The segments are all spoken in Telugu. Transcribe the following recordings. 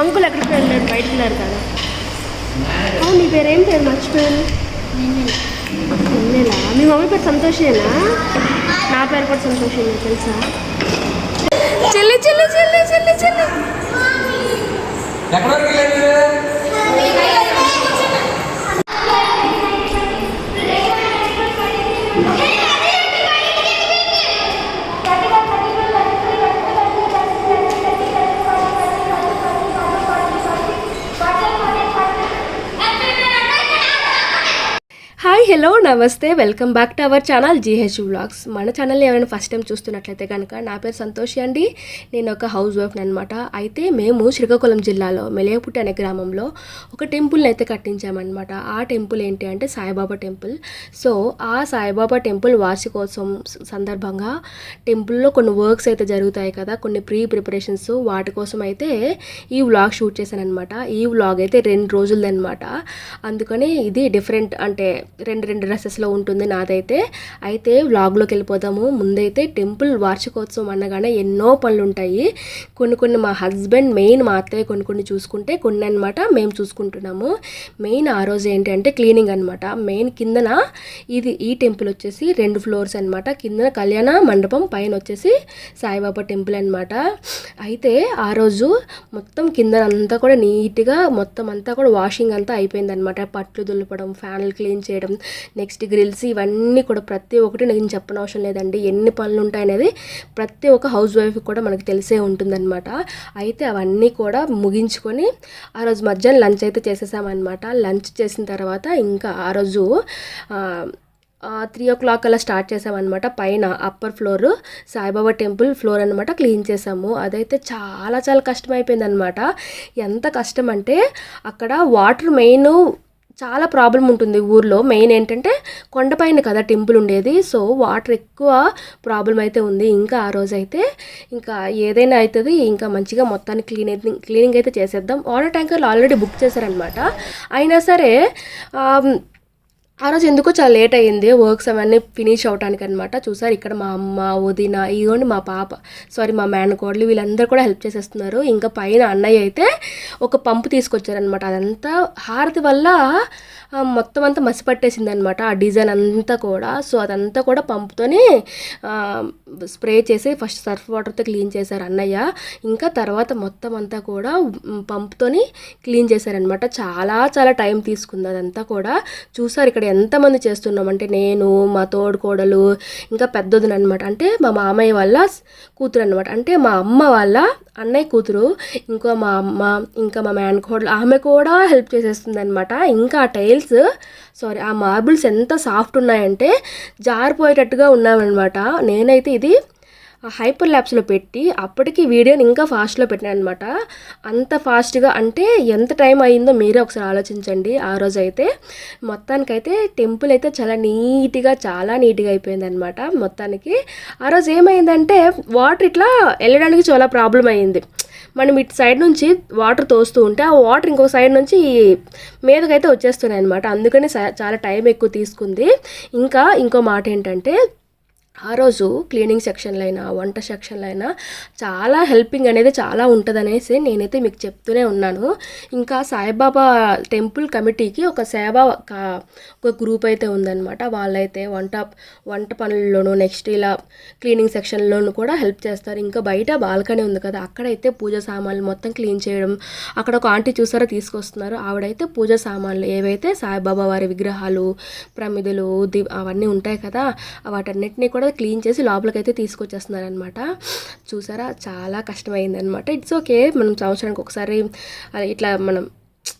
అంకుల్? ఎక్కడికి వెళ్ళాడు బయటకు వెళ్ళారు కదా. అవును నీ పేరు ఏం పేరు? మర్చిపోయాను. వెన్నెలా మీ మమ్మీ పేరు సంతోషేనా? నా పేరు కూడా సంతోషేనా తెలుసా? చెల్లి చెల్లి చెల్లి చెల్లి చెల్లి. హలో నమస్తే. Welcome back to our channel GH vlogs. మన ఛానల్ ఎవరైనా ఫస్ట్ టైం చూస్తున్నట్లయితే కనుక నా పేరు సంతోష్ అండి. నేను ఒక హౌస్ వైఫ్ని అనమాట అయితే మేము శ్రీకాకుళం జిల్లాలో మెలియపుట్టి అనే గ్రామంలో ఒక టెంపుల్ని అయితే కట్టించామన్నమాట. ఆ టెంపుల్ ఏంటి అంటే సాయిబాబా టెంపుల్. సో ఆ సాయిబాబా టెంపుల్ వార్షికోత్సవం సందర్భంగా టెంపుల్లో కొన్ని వర్క్స్ అయితే జరుగుతాయి కదా. కొన్ని ప్రీ ప్రిపరేషన్స్ వాటి కోసం అయితే ఈ వ్లాగ్ షూట్ చేశాను అనమాట ఈ వ్లాగ్ అయితే రెండు రోజులదనమాట అందుకని ఇది డిఫరెంట్ అంటే రెండు రెండు రెండు డ్రెస్సెస్లో ఉంటుంది నాదైతే. అయితే వ్లాగ్లోకి వెళ్ళిపోదాము. ముందైతే టెంపుల్ వార్షికోత్సవం అనగానే ఎన్నో పనులు ఉంటాయి కొన్ని కొన్ని మా హస్బెండ్ మెయిన్ మా అత్తయ్య కొన్ని కొన్ని చూసుకుంటే కొన్ని అనమాట మేము చూసుకుంటున్నాము. మెయిన్ ఆ రోజు ఏంటి అంటే క్లీనింగ్ అనమాట మెయిన్ కిందన ఇది ఈ టెంపుల్ వచ్చేసి రెండు ఫ్లోర్స్ అనమాట కిందన కళ్యాణ మండపం పైన వచ్చేసి సాయిబాబా టెంపుల్ అనమాట అయితే ఆ రోజు మొత్తం కింద అంతా కూడా నీట్గా మొత్తం అంతా కూడా వాషింగ్ అంతా అయిపోయింది అనమాట పట్లు దులపడం ఫ్యాన్లు క్లీన్ చేయడం నెక్స్ట్ గ్రిల్స్ ఇవన్నీ కూడా ప్రతి ఒక్కటి నేను చెప్పనవసరం లేదండి. ఎన్ని పనులు ఉంటాయనేది ప్రతి ఒక్క హౌస్ వైఫ్ కూడా మనకు తెలిసే ఉంటుందన్నమాట. అయితే అవన్నీ కూడా ముగించుకొని ఆ రోజు మధ్యాహ్నం లంచ్ అయితే చేసేసామన్నమాట. లంచ్ చేసిన తర్వాత ఇంకా ఆ రోజు త్రీ ఓ క్లాక్ అలా స్టార్ట్ చేసామన్నమాట. పైన upper floor Saibaba temple floor అనమాట క్లీన్ చేసాము. అదైతే చాలా చాలా కష్టం అయిపోయింది అనమాట ఎంత కష్టం అంటే అక్కడ వాటర్ మెయిన్ చాలా ప్రాబ్లం ఉంటుంది ఊర్లో. మెయిన్ ఏంటంటే కొండపైన కదా టెంపుల్ ఉండేది. సో వాటర్ ఎక్కువ ప్రాబ్లం అయితే ఉంది. ఇంకా ఆ రోజు అయితే ఇంకా ఏదైనా అవుతుంది ఇంకా మంచిగా మొత్తాన్ని క్లీన్ అయితే క్లీనింగ్ అయితే చేసేద్దాం. వాటర్ ట్యాంకర్లు ఆల్రెడీ బుక్ చేశారనమాట అయినా సరే ఆ, రోజు ఎందుకో చాలా లేట్ అయ్యింది వర్క్స్ అవన్నీ ఫినిష్ అవడానికి అనమాట చూసారు ఇక్కడ మా అమ్మ వదిన ఇదిగోండి మా పాప సారీ మా మేనకోడలు వీళ్ళందరూ కూడా హెల్ప్ చేసేస్తున్నారు. ఇంకా పైన అన్నయ్య అయితే ఒక పంపు తీసుకొచ్చారనమాట అదంతా హారతి వల్ల మొత్తం అంతా మసి పట్టేసింది అనమాట ఆ డిజైన్ అంతా కూడా. సో అదంతా కూడా పంపుతోనే స్ప్రే చేసి ఫస్ట్ సర్ఫ్ వాటర్తో క్లీన్ చేశారు అన్నయ్య. ఇంకా తర్వాత మొత్తం అంతా కూడా పంపుతోని క్లీన్ చేశారనమాట చాలా చాలా టైం తీసుకుంది అదంతా కూడా. చూసారు ఇక్కడ ఎంతమంది చేస్తున్నాం అంటే నేను మా తోడుకోడలు ఇంకా పెద్దదిన అనమాట అంటే మా మామయ్య వాళ్ళ కూతురు అనమాట అంటే మా అమ్మ వాళ్ళ అన్నయ్య కూతురు ఇంకో మా అమ్మ ఇంకా మా మేనకోడలు ఆమె కూడా హెల్ప్ చేసేస్తుంది అనమాట ఇంకా ఆ టైల్స్ సారీ ఆ మార్బుల్స్ ఎంత సాఫ్ట్ ఉన్నాయంటే జారిపోయేటట్టుగా ఉన్నామన్నమాట నేనైతే ఇది హైపర్ ల్యాబ్స్లో పెట్టి అప్పటికి వీడియోని ఇంకా ఫాస్ట్లో పెట్టాను అనమాట అంత ఫాస్ట్గా అంటే ఎంత టైం అయిందో మీరే ఒకసారి ఆలోచించండి. ఆ రోజు అయితే మొత్తానికైతే టెంపుల్ అయితే చాలా నీట్గా చాలా నీట్గా అయిపోయింది అనమాట మొత్తానికి. ఆ రోజు ఏమైందంటే వాటర్ ఇట్లా వెళ్ళడానికి చాలా ప్రాబ్లం అయింది మనం ఇటు సైడ్ నుంచి వాటర్ తోస్తూ ఉంటే ఆ వాటర్ ఇంకో సైడ్ నుంచి మీదకైతే వచ్చేస్తున్నాయి అనమాట అందుకని చాలా టైం ఎక్కువ తీసుకుంది. ఇంకా ఇంకో మాట ఏంటంటే ఆ రోజు క్లీనింగ్ సెక్షన్లో అయినా వంట సెక్షన్లో అయినా చాలా హెల్పింగ్ అనేది చాలా ఉంటుందనేసి నేనైతే మీకు చెప్తూనే ఉన్నాను. ఇంకా సాయిబాబా టెంపుల్ కమిటీకి ఒక సేవ ఒక గ్రూప్ అయితే ఉందన్నమాట. వాళ్ళైతే వంట వంట పనుల్లోనూ నెక్స్ట్ ఇలా క్లీనింగ్ సెక్షన్లోనూ కూడా హెల్ప్ చేస్తారు. ఇంకా బయట బాల్కనీ ఉంది కదా అక్కడైతే పూజ సామాన్లు మొత్తం క్లీన్ చేయడం అక్కడ ఒక ఆంటీ చూసారో తీసుకొస్తున్నారు. ఆవిడైతే పూజ సామాన్లు ఏవైతే సాయిబాబా వారి విగ్రహాలు ప్రమిదలు ది అవన్నీ ఉంటాయి కదా వాటన్నిటిని కూడా క్లీన్ చేసి లోపలికైతే తీసుకొచ్చేస్తున్నారనమాట చూసారా? చాలా కష్టమైందనమాట ఇట్స్ ఓకే మనం సంవత్సరానికి ఒకసారి ఇట్లా మనం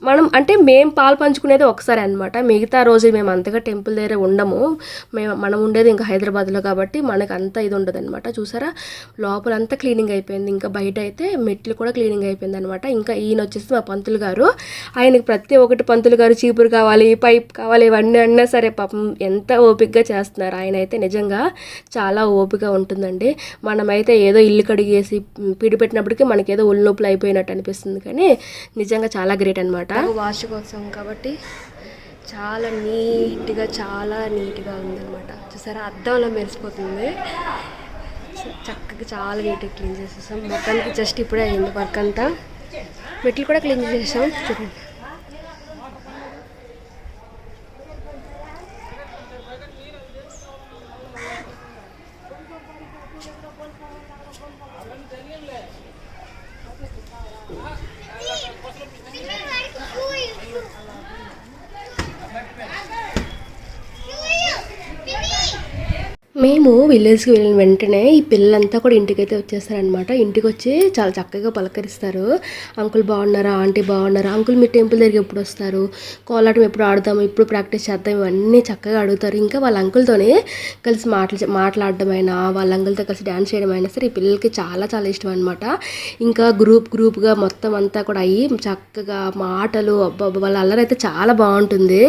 మనం అంటే మేము పాలు పంచుకునేది ఒకసారి అనమాట మిగతా రోజు మేము అంతగా టెంపుల్ దగ్గర ఉండము. మేము మనం ఉండేది ఇంకా హైదరాబాద్లో కాబట్టి మనకు అంత ఇది ఉండదు అనమాట చూసారా? లోపలంతా క్లీనింగ్ అయిపోయింది. ఇంకా బయట అయితే మెట్లు కూడా క్లీనింగ్ అయిపోయింది అనమాట ఇంకా ఈయన వచ్చేసి మా పంతులు గారు ఆయనకి ప్రతి ఒక్కటి పంతులు గారు చీపురు కావాలి పైప్ కావాలి ఇవన్నీ అన్నా సరే పాపం ఎంత ఓపికగా చేస్తున్నారు. ఆయన అయితే నిజంగా చాలా ఓపిక ఉంటుందండి. మనమైతే ఏదో ఇల్లు కడిగేసి పిడిపెట్టినప్పటికీ మనకేదో మనకి ఏదో ఒళ్ళు నొప్పులు అయిపోయినట్టు అనిపిస్తుంది కానీ నిజంగా చాలా గ్రేట్ అనమాట వార్షికోత్సవం కాబట్టి చాలా నీట్గా చాలా నీట్గా ఉందన్నమాట. చూసారా? అద్దంలో మెరిసిపోతుంది. చక్కగా చాలా నీట్గా క్లీన్ చేసేసాం. మొత్తానికి జస్ట్ ఇప్పుడే అయింది వర్క్ అంతా. మెట్లు కూడా క్లీన్ చేసేసాం. చూడండి. మేము విలేజ్కి వెళ్ళిన వెంటనే ఈ పిల్లలంతా కూడా ఇంటికైతే వచ్చేస్తారనమాట ఇంటికి వచ్చి చాలా చక్కగా పలకరిస్తారు. అంకుల్ బాగున్నారా? ఆంటీ బాగున్నారా? అంకుల్ మీ టెంపుల్ దగ్గర ఎప్పుడు వస్తారు? కోలాటం ఎప్పుడు ఆడదాం ఎప్పుడు ప్రాక్టీస్ చేద్దాం? ఇవన్నీ చక్కగా అడుగుతారు. ఇంకా వాళ్ళ అంకుల్తోనే కలిసి మాట్లా మాట్లాడడమైనా వాళ్ళ అంకుల్తో కలిసి డ్యాన్స్ చేయడం అయినా సరే ఈ పిల్లలకి చాలా చాలా ఇష్టం అనమాట ఇంకా గ్రూప్ గ్రూప్గా మొత్తం అంతా కూడా అయ్యి చక్కగా మాటలు అబ్బా వాళ్ళ అల్లరైతే చాలా బాగుంటుంది.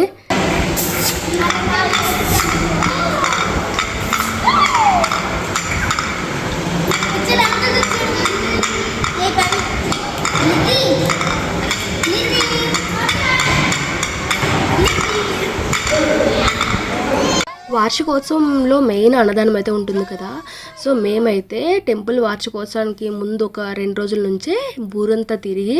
వార్షికోత్సవంలో మెయిన్ అన్నదానం అయితే ఉంటుంది కదా. సో మేమైతే టెంపుల్ వార్షికోత్సవానికి ముందు ఒక రెండు రోజుల నుంచే బూరంతా తిరిగి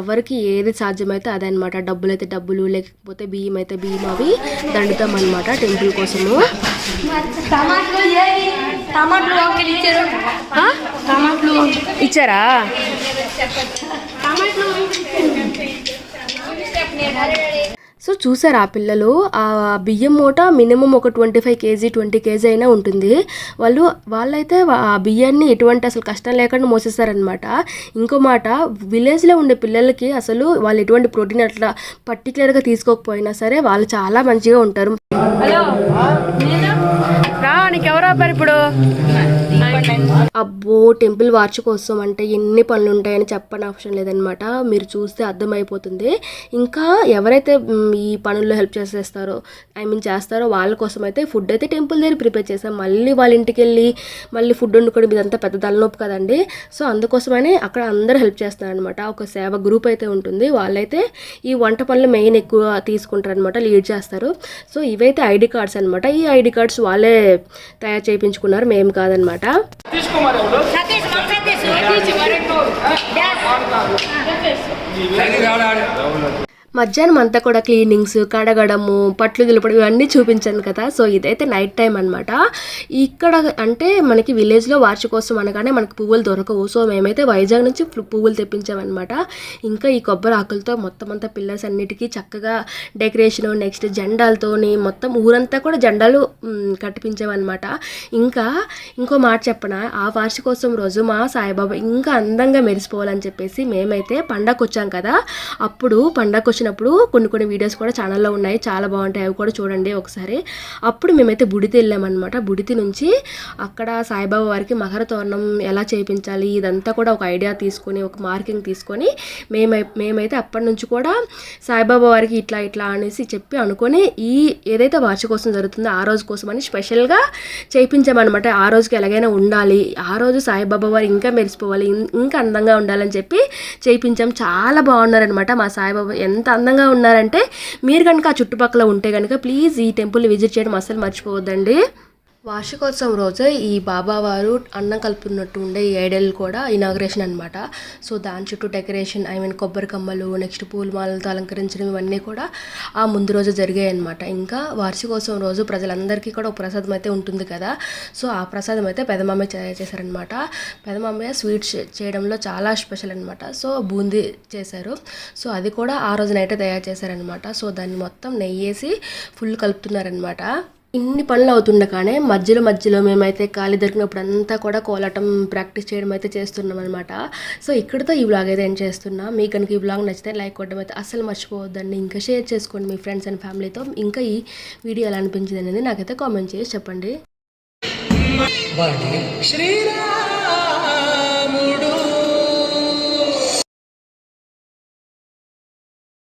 ఎవరికి ఏది సాధ్యమైతే అదే అనమాట డబ్బులు అయితే డబ్బులు లేకపోతే బియ్యం అయితే బియ్యం అవి దండుతాం అనమాట టెంపుల్ కోసము. ఇచ్చారా. సో చూసారు ఆ పిల్లలు ఆ బియ్యం మూట మినిమం ఒక twenty five KG twenty KG అయినా ఉంటుంది. వాళ్ళు వాళ్ళైతే ఆ బియ్యాన్ని ఎటువంటి అసలు కష్టం లేకుండా మోసేస్తారనమాట ఇంకో మాట విలేజ్లో ఉండే పిల్లలకి అసలు వాళ్ళు ఎటువంటి ప్రోటీన్ అట్లా పర్టికులర్గా తీసుకోకపోయినా సరే వాళ్ళు చాలా మంచిగా ఉంటారు. హలో రా నీకెవరు ఆపారు ఇప్పుడు? అబ్బో టెంపుల్ వార్షికోత్సవం అంటే ఎన్ని పనులు ఉంటాయని చెప్పని అవసరం లేదనమాట మీరు చూస్తే అర్థమైపోతుంది. ఇంకా ఎవరైతే ఈ పనుల్లో హెల్ప్ చేసేస్తారో ఐ మీన్ చేస్తారో వాళ్ళ కోసం అయితే ఫుడ్ అయితే టెంపుల్ దగ్గర ప్రిపేర్ చేసాం మళ్ళీ వాళ్ళ ఇంటికి వెళ్ళి మళ్ళీ ఫుడ్ వండుకోవడం ఇదంతా పెద్ద తలనొప్పి కదండి. సో అందుకోసమనే అక్కడ అందరూ హెల్ప్ చేస్తారనమాట ఒక సేవ గ్రూప్ అయితే ఉంటుంది. వాళ్ళైతే ఈ వంట పనులు మెయిన్ ఎక్కువ తీసుకుంటారనమాట లీడ్ చేస్తారు. సో ఇవైతే ఐడి కార్డ్స్ అనమాట ఈ ఐడి కార్డ్స్ వాళ్ళే తయారు చేయించుకున్నారు. మేము కాదనమాట సతీష్ మధ్యాహ్నం అంతా కూడా క్లీనింగ్స్ కడగడము పట్లు దులపడం ఇవన్నీ చూపించాను కదా. సో ఇదైతే నైట్ టైం అనమాట ఇక్కడ అంటే మనకి విలేజ్లో వార్షికోత్సవం అనగానే మనకి పువ్వులు దొరకవు. సో మేమైతే వైజాగ్ నుంచి పువ్వులు తెప్పించామన్నమాట. ఇంకా ఈ కొబ్బరి ఆకులతో మొత్తం అంతా పిల్లర్స్ అన్నిటికీ చక్కగా డెకరేషన్ నెక్స్ట్ జెండాలతోని మొత్తం ఊరంతా కూడా జెండాలు కట్టిపించామన్నమాట. ఇంకా ఇంకో మాట చెప్పన? ఆ వార్షికోత్సవం రోజు మా సాయిబాబా ఇంకా అందంగా మెరిసిపోవాలని చెప్పేసి మేమైతే పండగకు వచ్చాం కదా. అప్పుడు పండగ వచ్చినప్పుడు కొన్ని కొన్ని వీడియోస్ కూడా ఛానల్లో ఉన్నాయి. చాలా బాగుంటాయి. అవి కూడా చూడండి ఒకసారి. అప్పుడు మేమైతే బుడితి వెళ్ళామన్నమాట. బుడితి నుంచి అక్కడ సాయిబాబా వారికి మకర తోరణం ఎలా చేయించాలి? ఇదంతా కూడా ఒక ఐడియా తీసుకొని ఒక మార్కింగ్ తీసుకొని మేమై మేమైతే అప్పటి నుంచి కూడా సాయిబాబా వారికి ఇట్లా ఇట్లా అనేసి చెప్పి అనుకొని ఈ ఏదైతే వార్షికోత్సవం జరుగుతుందో ఆ రోజు కోసం అని స్పెషల్గా చేయించామన్నమాట. ఆ రోజుకి ఎలాగైనా ఉండాలి. ఆ రోజు సాయిబాబా వారు ఇంకా మెరిసిపోవాలి. ఇంకా అందంగా ఉండాలని చెప్పి చేయించాం. చాలా బాగున్నారనమాట మా సాయిబాబా. ఎంత అందంగా ఉన్నారంటే మీరు కనుక ఆ చుట్టుపక్కల ఉంటే కనుక ప్లీజ్ ఈ టెంపుల్ని విజిట్ చేయడం అస్సలు మర్చిపోవద్దండి. వార్షికోత్సవం రోజే ఈ బాబావారు అన్నం కలుపుతున్నట్టు ఉండే ఈ ఐడల్ కూడా ఇనాగ్రేషన్ అనమాట సో దాని చుట్టూ డెకరేషన్ ఐ మీన్ కొబ్బరి కమ్మలు నెక్స్ట్ పూలమాలతో అలంకరించడం ఇవన్నీ కూడా ఆ ముందు రోజు జరిగాయి అనమాట ఇంకా వార్షికోత్సవం రోజు ప్రజలందరికీ కూడా ఒక ప్రసాదం అయితే ఉంటుంది కదా. సో ఆ ప్రసాదం అయితే పెదమామయ్య తయారు చేశారనమాట పెదమామయ్య స్వీట్స్ చేయడంలో చాలా స్పెషల్ అనమాట సో బూందీ చేశారు. సో అది కూడా ఆ రోజు నైటే తయారు చేశారనమాట సో దాన్ని మొత్తం నెయ్యేసి ఫుల్ కలుపుతున్నారనమాట ఇన్ని పనులు అవుతుండగానే మధ్యలో మధ్యలో మేమైతే ఖాళీ దొరికినప్పుడు అంతా కూడా కోలాటం ప్రాక్టీస్ చేయడం అయితే చేస్తున్నాం అనమాట సో ఇక్కడితో ఈ బ్లాగ్ అయితే ఏం చేస్తున్నా. మీకు కనుక ఈ బ్లాగ్ నచ్చితే లైక్ కొట్టడం అయితే అస్సలు మర్చిపోవద్దండి. ఇంకా షేర్ చేసుకోండి మీ ఫ్రెండ్స్ అండ్ ఫ్యామిలీతో ఇంకా ఈ వీడియో ఎలా అనిపించింది అనేది నాకైతే కామెంట్ చేసి చెప్పండి.